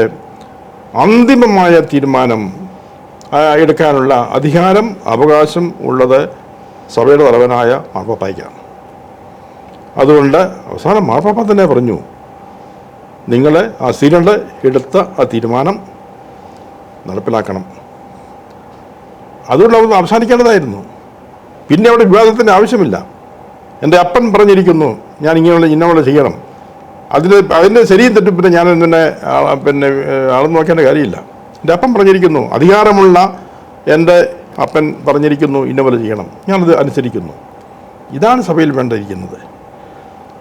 അന്തിമമായ തീരുമാനം എടുക്കാനുള്ള അധികാരം അവകാശം ഉള്ളത് സഭയുടെ തലവനായ മാർപ്പാപ്പായ്ക്കാണ് അതുകൊണ്ട് അവസാനം മാർപ്പാപ്പ തന്നെ പറഞ്ഞു നിങ്ങൾ ആ സിനഡ് എടുത്ത ആ തീരുമാനം നടപ്പിലാക്കണം. അതുകൊണ്ട് അതൊന്ന് അവസാനിക്കേണ്ടതായിരുന്നു. പിന്നെ അവിടെ വിവാദത്തിന്റെ ആവശ്യമില്ല. എന്റെ അപ്പൻ പറഞ്ഞിരിക്കുന്നു ഞാൻ ഇങ്ങനെയുള്ള ഇന്നവളെ ചെയ്യണം. അതിന് അതിന്റെ ശരിയും തെറ്റും പിന്നെ ഞാൻ പിന്നെ അളന്ന് നോക്കേണ്ട കാര്യമില്ല. എന്റെ അപ്പം പറഞ്ഞിരിക്കുന്നു. അധികാരമുള്ള എന്റെ അപ്പൻ പറഞ്ഞിരിക്കുന്നു ഇന്ന പോലെ ചെയ്യണം. ഞാനത് അനുസരിക്കുന്നു. ഇതാണ് സഭയിൽ വേണ്ടിയിരിക്കുന്നത്.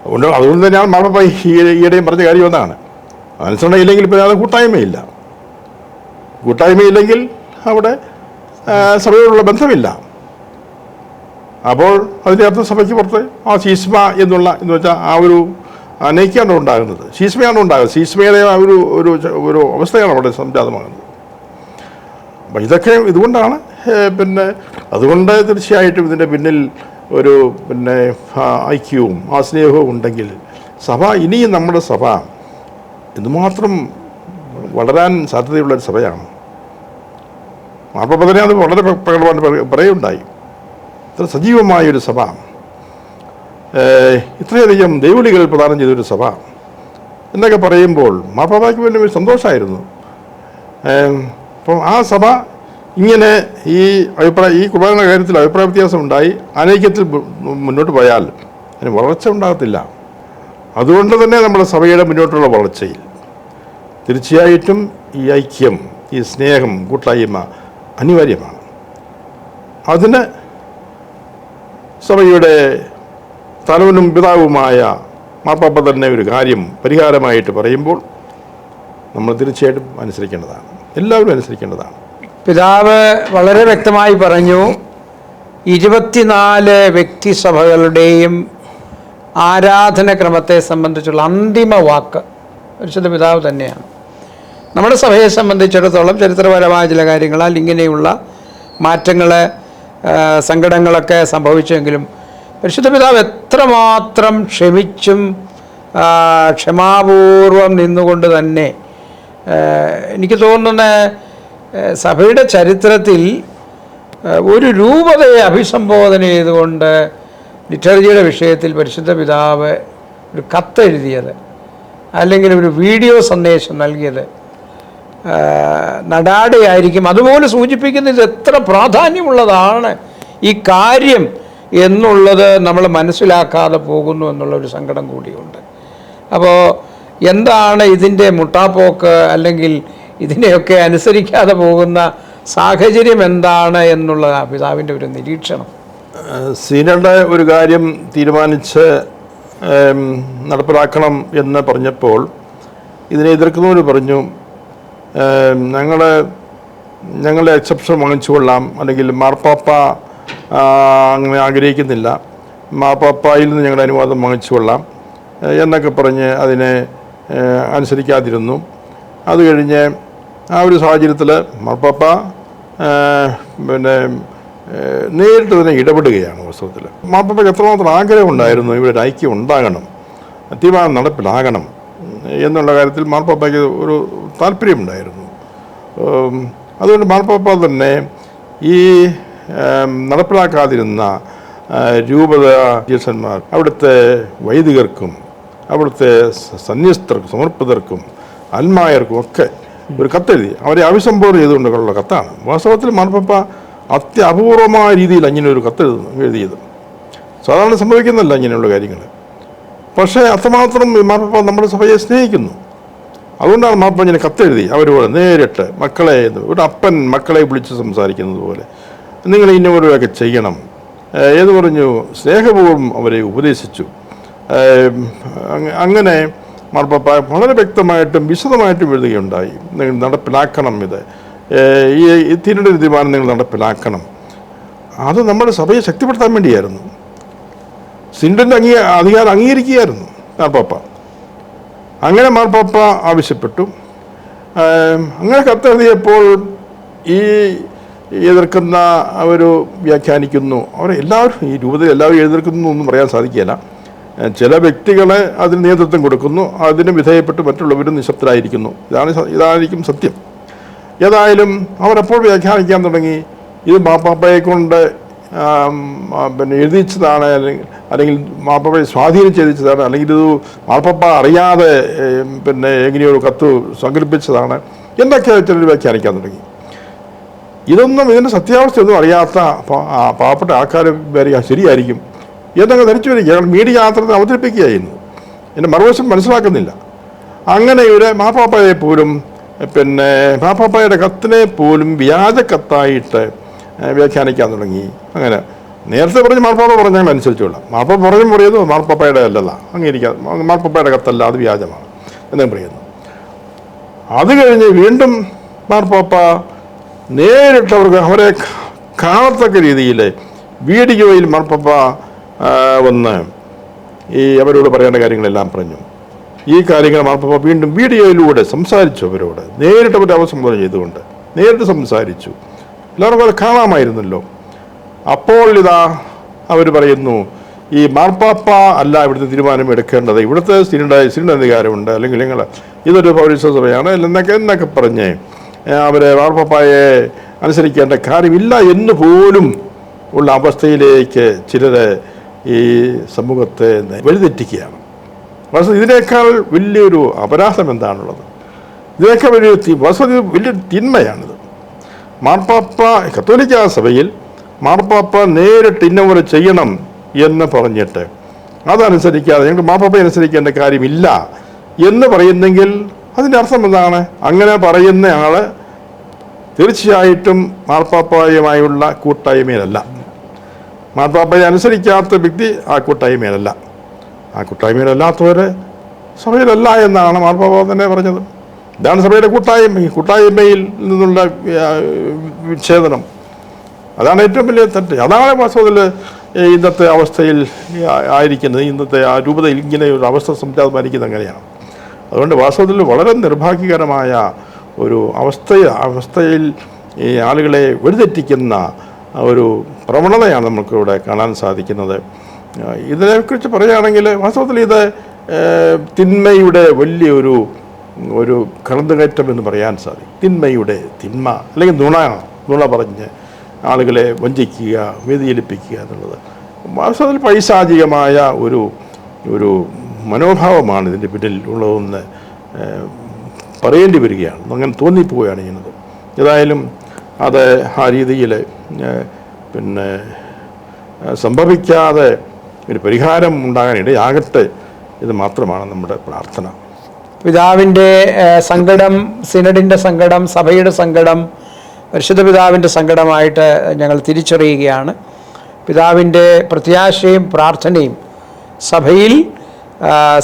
അതുകൊണ്ട് അതുകൊണ്ട് തന്നെയാണ് മാർപ്പ ഈയിടെയും പറഞ്ഞ കാര്യം ഒന്നാണ് അനുസരണ ഇല്ലെങ്കിൽ പിന്നെ അത് കൂട്ടായ്മയില്ല. കൂട്ടായ്മയില്ലെങ്കിൽ അവിടെ സഭയോടുള്ള ബന്ധമില്ല. അപ്പോൾ അതിന്റെ അർത്ഥം സഭയ്ക്ക് പുറത്ത് ആ ശീസ്മ എന്നുള്ള എന്ന് വെച്ചാൽ ആ ഒരു അനൈക്യാണ് ഉണ്ടാകുന്നത് ശീസ്മയാണ് ഉണ്ടാകുന്നത് ശീസ്മയുടെ ആ ഒരു ഒരു ഒരു അവസ്ഥയാണ് അവിടെ സംജാതമാകുന്നത്. അപ്പം ഇതൊക്കെ ഇതുകൊണ്ടാണ് പിന്നെ അതുകൊണ്ട് തീർച്ചയായിട്ടും ഇതിന്റെ പിന്നിൽ ഒരു പിന്നെ ഐക്യവും ആ സ്നേഹവും ഉണ്ടെങ്കിൽ സഭ ഇനിയും നമ്മുടെ സഭ എന്തുമാത്രം വളരാൻ സാധ്യതയുള്ള ഒരു സഭയാണ്. മാർപ്പതിനെ അത് വളരെ പ്രകടമാണ് പറയ- പറയുണ്ടായി ഇത്ര സജീവമായൊരു സഭ ഇത്രയധികം ദൈവവിളികൾ പ്രദാനം ചെയ്തൊരു സഭ എന്നൊക്കെ പറയുമ്പോൾ മാർപ്പാപ്പയ്ക്ക് ഒരു സന്തോഷമായിരുന്നു. ഏഹ്, അപ്പം ആ സഭ ഇങ്ങനെ ഈ അഭിപ്രായ ഈ കുർബാനയുടെ കാര്യത്തിൽ അഭിപ്രായ വ്യത്യാസം ഉണ്ടായി. അനൈക്യത്തിൽ മുന്നോട്ട് പോയാൽ അതിന് വളർച്ച ഉണ്ടാകത്തില്ല. അതുകൊണ്ട് തന്നെ നമ്മുടെ സഭയുടെ മുന്നോട്ടുള്ള വളർച്ചയിൽ തീർച്ചയായിട്ടും ഈ ഐക്യം ഈ സ്നേഹം കൂട്ടായ്മ അനിവാര്യമാണ്. അതിന് സഭയുടെ തലവനും പിതാവുമായ മാർപ്പാപ്പ തന്നെ ഒരു കാര്യം പരിഹാരമായിട്ട് പറയുമ്പോൾ നമ്മൾ തീർച്ചയായിട്ടും അനുസരിക്കേണ്ടതാണ്. എല്ലാവരും അനുസരിക്കേണ്ടതാണ്. പിതാവ് വളരെ വ്യക്തമായി പറഞ്ഞു ഇരുപത്തിനാല് വ്യക്തിസഭകളുടെയും ആരാധനക്രമത്തെ സംബന്ധിച്ചുള്ള അന്തിമ വാക്ക് പരിശുദ്ധ പിതാവ് തന്നെയാണ്. നമ്മുടെ സഭയെ സംബന്ധിച്ചിടത്തോളം ചരിത്രപരമായ ചില കാര്യങ്ങളാൽ ഇങ്ങനെയുള്ള മാറ്റങ്ങൾ സങ്കടങ്ങളൊക്കെ സംഭവിച്ചെങ്കിലും പരിശുദ്ധ പിതാവ് എത്രമാത്രം ക്ഷമിച്ചും ക്ഷമാപൂർവം നിന്നുകൊണ്ട് തന്നെ എനിക്ക് തോന്നുന്ന സഭയുടെ ചരിത്രത്തിൽ ഒരു രൂപതയെ അഭിസംബോധന ചെയ്തുകൊണ്ട് ലിറ്റർജിയുടെ വിഷയത്തിൽ പരിശുദ്ധ പിതാവ് ഒരു കത്തെഴുതിയത് അല്ലെങ്കിൽ ഒരു വീഡിയോ സന്ദേശം നൽകിയത്. നടാടയായിരിക്കും. അതുപോലെ സൂചിപ്പിക്കുന്ന ഇത് എത്ര പ്രാധാന്യമുള്ളതാണ് ഈ കാര്യം എന്നുള്ളത് നമ്മൾ മനസ്സിലാക്കാതെ പോകുന്നു എന്നുള്ള ഒരു സങ്കടം കൂടിയുണ്ട്. അപ്പോൾ എന്താണ് ഇതിന്റെ മുട്ടാപ്പോക്ക് അല്ലെങ്കിൽ ഇതിനെയൊക്കെ അനുസരിക്കാതെ പോകുന്ന സാഹചര്യം എന്താണ് എന്നുള്ള പിതാവിന്റെ ഒരു നിരീക്ഷണം. സീനയുടെ ഒരു കാര്യം തീരുമാനിച്ച് നടപ്പിലാക്കണം എന്ന് പറഞ്ഞപ്പോൾ ഇതിനെ എതിർക്കുന്നവർ പറഞ്ഞു ഞങ്ങൾ ഞങ്ങളുടെ എക്സെപ്ഷൻ വാങ്ങിച്ചു കൊള്ളാം അല്ലെങ്കിൽ മാർപ്പാപ്പ അങ്ങനെ ആഗ്രഹിക്കുന്നില്ല മാർപ്പാപ്പയിൽ നിന്ന് ഞങ്ങളുടെ അനുവാദം വാങ്ങിച്ചു കൊള്ളാം എന്നൊക്കെ പറഞ്ഞ് അതിനെ അനുസരിക്കാതിരുന്നു. അത് കഴിഞ്ഞ് ആ ഒരു സാഹചര്യത്തിൽ മാർപ്പാപ്പ പിന്നെ നേരിട്ട് തന്നെ ഇടപെടുകയാണ് വാസ്തവത്തിൽ മാർപ്പാപ്പയ്ക്ക് എത്രമാത്രം ആഗ്രഹം ഉണ്ടായിരുന്നു ഇവിടെ ഐക്യം ഉണ്ടാകണം തീരുമാനം നടപ്പിലാകണം എന്നുള്ള കാര്യത്തിൽ മാർപ്പാപ്പയ്ക്ക് ഒരു താല്പര്യമുണ്ടായിരുന്നു അതുകൊണ്ട് മാർപ്പാപ്പ തന്നെ ഈ നടപ്പിലാക്കാതിരുന്ന രൂപത അധ്യക്ഷന്മാർ അവിടുത്തെ വൈദികർക്കും അവിടുത്തെ സന്യസ്തർക്കും സമർപ്പിതർക്കും അന്മായർക്കും ഒക്കെ ഒരു കത്തെഴുതി. അവരെ അഭിസംബോധന ചെയ്തുകൊണ്ടുള്ള കത്താണ്. വാസ്തവത്തിൽ മാർപ്പപ്പ അത്യപൂർവമായ രീതിയിൽ അങ്ങനെ ഒരു കത്തെഴുതുന്നു എഴുതിയത്. സാധാരണ സംഭവിക്കുന്നില്ല ഇങ്ങനെയുള്ള കാര്യങ്ങൾ. പക്ഷേ അത്രമാത്രം മാർപ്പപ്പ നമ്മുടെ സഭയെ സ്നേഹിക്കുന്നു. അതുകൊണ്ടാണ് മാപ്പ ഇങ്ങനെ കത്തെഴുതി അവരോട് നേരിട്ട് മക്കളെ ഒരു അപ്പൻ മക്കളെ വിളിച്ച് സംസാരിക്കുന്നത് പോലെ നിങ്ങൾ ഇന്നവരൊക്കെ ചെയ്യണം. ഏത് പറഞ്ഞു? സ്നേഹപൂർവം അവരെ ഉപദേശിച്ചു. അങ്ങനെ മാർപ്പാപ്പ വളരെ വ്യക്തമായിട്ടും വിശദമായിട്ടും എഴുതുകയുണ്ടായി. നിങ്ങൾ നടപ്പിലാക്കണം ഇത്. ഈ തിരുടെ തീരുമാനം നിങ്ങൾ നടപ്പിലാക്കണം. അത് നമ്മുടെ സഭയെ ശക്തിപ്പെടുത്താൻ വേണ്ടിയായിരുന്നു. സിൻഡന്റെ അംഗീ അധികാരം അംഗീകരിക്കുകയായിരുന്നു മാർപ്പാപ്പ അങ്ങനെ മാർപ്പാപ്പ ആവശ്യപ്പെട്ടു. അങ്ങനെ കത്തെഴുതിയപ്പോൾ ഈ എതിർക്കുന്ന അവർ വ്യാഖ്യാനിക്കുന്നു. അവർ എല്ലാവരും ഈ രൂപത്തിൽ എല്ലാവരും എതിർക്കുന്നു ഒന്നും പറയാൻ സാധിക്കില്ല ചില വ്യക്തികളെ അതിന് നേതൃത്വം കൊടുക്കുന്നു അതിന് വിധേയപ്പെട്ട് മറ്റുള്ളവരും നിശബ്ദരായിരിക്കുന്നു. ഇതാണ് ഇതായിരിക്കും സത്യം. ഏതായാലും അവരെപ്പോൾ വ്യാഖ്യാനിക്കാൻ തുടങ്ങി? ഇത് മാപ്പാപ്പയെ കൊണ്ട് പിന്നെ എഴുതിച്ചതാണ് അല്ലെങ്കിൽ അല്ലെങ്കിൽ മാപ്പാപ്പയെ സ്വാധീനിച്ച് എഴുതിച്ചതാണ് അല്ലെങ്കിൽ ഇത് മാപ്പാപ്പ അറിയാതെ പിന്നെ എങ്ങനെയൊരു കത്ത് സങ്കല്പിച്ചതാണ് എന്നൊക്കെ ചിലർ വ്യാഖ്യാനിക്കാൻ തുടങ്ങി? ഇതൊന്നും ഇതിന്റെ സത്യാവസ്ഥയൊന്നും അറിയാത്ത പാവപ്പെട്ട ആൾക്കാർ വരിക ശരിയായിരിക്കും. എന്നൊക്കെ ധരിച്ചു വരിക. ഞങ്ങൾ മീഡിയ യാത്ര അവതരിപ്പിക്കുകയായിരുന്നു. എന്റെ മറുവശം മനസ്സിലാക്കുന്നില്ല. അങ്ങനെ ഇവരെ മാപ്പാപ്പയെ പോലും പിന്നെ മാപ്പാപ്പയുടെ കത്തിനെ പോലും വ്യാജ കത്തായിട്ട് വ്യാഖ്യാനിക്കാൻ തുടങ്ങി. അങ്ങനെ നേരത്തെ പറഞ്ഞ് മാർപ്പാപ്പ പറഞ്ഞാൽ അനുസരിച്ചുള്ള. മാർപ്പാപ്പ പറഞ്ഞു പറയുന്നു മാർപ്പാപ്പയുടെ അല്ലല്ല. അംഗീകരിക്കാം മാർപ്പാപ്പയുടെ കത്തല്ല അത് വ്യാജമാണ് എന്നും പറയുന്നു. അത് കഴിഞ്ഞ് വീണ്ടും മാർപ്പാപ്പ നേരിട്ടവർക്ക് അവരെ കാണത്തക്ക രീതിയിൽ വീഡിയോയിൽ മാർപ്പാപ്പ വന്ന് ഈ അവരോട് പറയേണ്ട കാര്യങ്ങളെല്ലാം പറഞ്ഞു. ഈ കാര്യങ്ങൾ മാർപ്പാപ്പ വീണ്ടും വീഡിയോയിലൂടെ സംസാരിച്ചു അവരോട്. നേരിട്ട് അവരെ അഭിസംബോധന ചെയ്തുകൊണ്ട്. നേരിട്ട് സംസാരിച്ചു. എല്ലാവർക്കും അത് കാണാമായിരുന്നല്ലോ. അപ്പോൾ ഇതാ അവർ പറയുന്നു ഈ മാർപ്പാപ്പ അല്ല ഇവിടുത്തെ തീരുമാനം എടുക്കേണ്ടത്. ഇവിടുത്തെ സിനിഡ അധികാരമുണ്ട് അല്ലെങ്കിൽ നിങ്ങൾ ഇതൊരു പൗരസ്വ സഭയാണ് എന്നൊക്കെ എന്നൊക്കെ പറഞ്ഞ് അവരെ മാർപ്പാപ്പയെ അനുസരിക്കേണ്ട കാര്യമില്ല എന്ന് പോലും ഉള്ള അവസ്ഥയിലേക്ക് ചിലര് ഈ സമൂഹത്തെ വഴിതെറ്റിക്കുകയാണ്. വാസ്തവത്തിൽ ഇതിനേക്കാൾ വലിയൊരു അപരാധം എന്താണുള്ളത്? ഇതിനേക്കാൾ വലിയ വസതി വലിയൊരു തിന്മയാണിത്. മാർപ്പാപ്പ കത്തോലിക്ക സഭയിൽ മാർപ്പാപ്പ നേരിട്ട് ഇന്നവർ ചെയ്യണം എന്ന് പറഞ്ഞിട്ട് അതനുസരിക്കാതെ ഞങ്ങൾക്ക് മാർപ്പാപ്പ അനുസരിക്കേണ്ട കാര്യമില്ല എന്ന് പറയുന്നെങ്കിൽ അതിന്റെ അർത്ഥം എന്താണ്? അങ്ങനെ പറയുന്ന ആൾ തീർച്ചയായിട്ടും മാർപ്പാപ്പായുമായുള്ള കൂട്ടായ്മയിലല്ല. മാർപ്പാപ്പയെ അനുസരിക്കാത്ത വ്യക്തി ആ കൂട്ടായ്മയിലല്ല. ആ കൂട്ടായ്മയിലല്ലാത്തവർ സഭയിലല്ല എന്നാണ് മാർപ്പാപ്പ തന്നെ പറഞ്ഞത്. ഇതാണ് സഭയുടെ കൂട്ടായ്മ. കൂട്ടായ്മയിൽ നിന്നുള്ള വിച്ഛേദനം. അതാണ് ഏറ്റവും വലിയ തെറ്റ്. അതാണ് വാസ്തവത്തിൽ ഇന്നത്തെ അവസ്ഥയിൽ ആയിരിക്കുന്നത്. ഇന്നത്തെ ആ രൂപതയിൽ ഇങ്ങനെ ഒരു അവസ്ഥ സംജാതമായിരിക്കുന്നത് അങ്ങനെയാണ്. അതുകൊണ്ട് വാസ്തവത്തിൽ വളരെ നിർഭാഗ്യകരമായ ഒരു അവസ്ഥ അവസ്ഥയിൽ ഈ ആളുകളെ വെടിതെറ്റിക്കുന്ന ഒരു പ്രവണതയാണ് നമുക്കിവിടെ കാണാൻ സാധിക്കുന്നത്. ഇതിനെക്കുറിച്ച് പറയുകയാണെങ്കിൽ വാസ്തവത്തിൽ ഇത് തിന്മയുടെ വലിയൊരു ഒരു കടന്നുകയറ്റം എന്ന് പറയാൻ സാധിക്കും. തിന്മയുടെ തിന്മ അല്ലെങ്കിൽ നുണ നുണ പറഞ്ഞ് ആളുകളെ വഞ്ചിക്കുക വ്യതിചലിപ്പിക്കുക എന്നുള്ളത്. വാസ്തവത്തിൽ പൈശാചികമായ ഒരു ഒരു മനോഭാവമാണ് ഇതിന്റെ പിന്നിൽ ഉള്ളതെന്ന് പറയേണ്ടി വരികയാണ്. അങ്ങനെ തോന്നിപ്പോവുകയാണ് ചെയ്യുന്നത്. ഏതായാലും അത് ആ രീതിയിൽ പിന്നെ സംഭവിക്കാതെ ഒരു പരിഹാരം ഉണ്ടാകാനിടയാകട്ടെ ഇത് മാത്രമാണ് നമ്മുടെ പ്രാർത്ഥന. പിതാവിന്റെ സങ്കടം സിനഡിന്റെ സങ്കടം സഭയുടെ സങ്കടം പരിശുദ്ധ പിതാവിന്റെ സങ്കടമായിട്ട് ഞങ്ങൾ തിരിച്ചറിയുകയാണ്. പിതാവിന്റെ പ്രത്യാശയും പ്രാർത്ഥനയും സഭയിൽ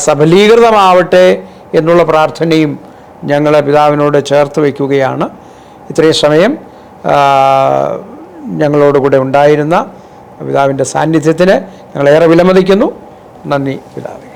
സഫലീകൃതമാവട്ടെ എന്നുള്ള പ്രാർത്ഥനയും ഞങ്ങൾ പിതാവിനോട് ചേർത്ത് വയ്ക്കുകയാണ്. ഇത്രയും സമയം ഞങ്ങളോടുകൂടെ ഉണ്ടായിരുന്ന പിതാവിന്റെ സാന്നിധ്യത്തിന് ഞങ്ങളേറെ വിലമതിക്കുന്നു. നന്ദി പിതാവേ.